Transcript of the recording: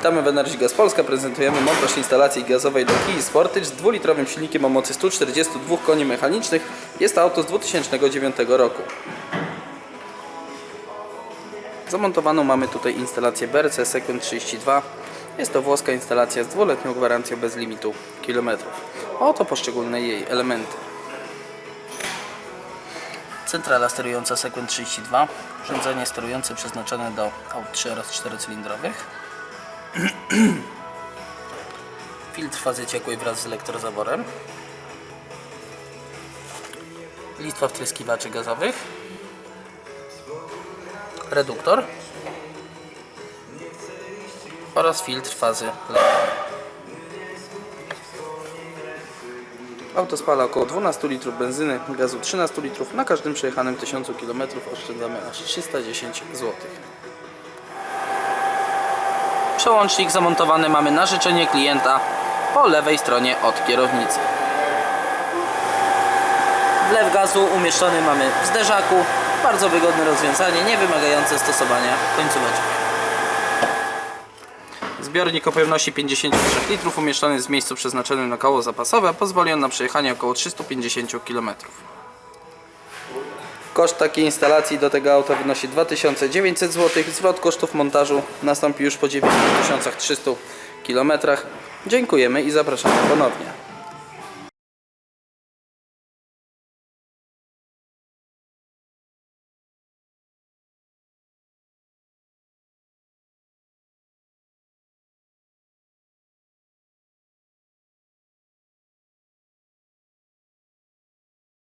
Witamy w Energy Gas Polska. Prezentujemy montaż instalacji gazowej do Kii Sportage z dwulitrowym silnikiem o mocy 142 koni mechanicznych. Jest to auto z 2009 roku. Zamontowaną mamy tutaj instalację BRC Sequent 32. Jest to włoska instalacja z dwuletnią gwarancją bez limitu kilometrów. Oto poszczególne jej elementy. Centrala sterująca Sequent 32. Urządzenie sterujące przeznaczone do aut 3 oraz 4 cylindrowych. Filtr fazy ciekłej wraz z elektrozaworem. Listwa wtryskiwaczy gazowych. Reduktor. Oraz filtr fazy. Auto spala około 12 litrów benzyny, gazu 13 litrów. Na każdym przejechanym 1000 km oszczędzamy aż 310 zł. Przełącznik zamontowany mamy na życzenie klienta po lewej stronie od kierownicy. Wlew gazu umieszczony mamy w zderzaku. Bardzo wygodne rozwiązanie, nie wymagające stosowania końcóweczek. Zbiornik o pojemności 53 litrów umieszczony jest w miejscu przeznaczonym na koło zapasowe, pozwoli on na przejechanie około 350 km. Koszt takiej instalacji do tego auta wynosi 2900 zł. Zwrot kosztów montażu nastąpi już po 9300 km. Dziękujemy i zapraszamy ponownie.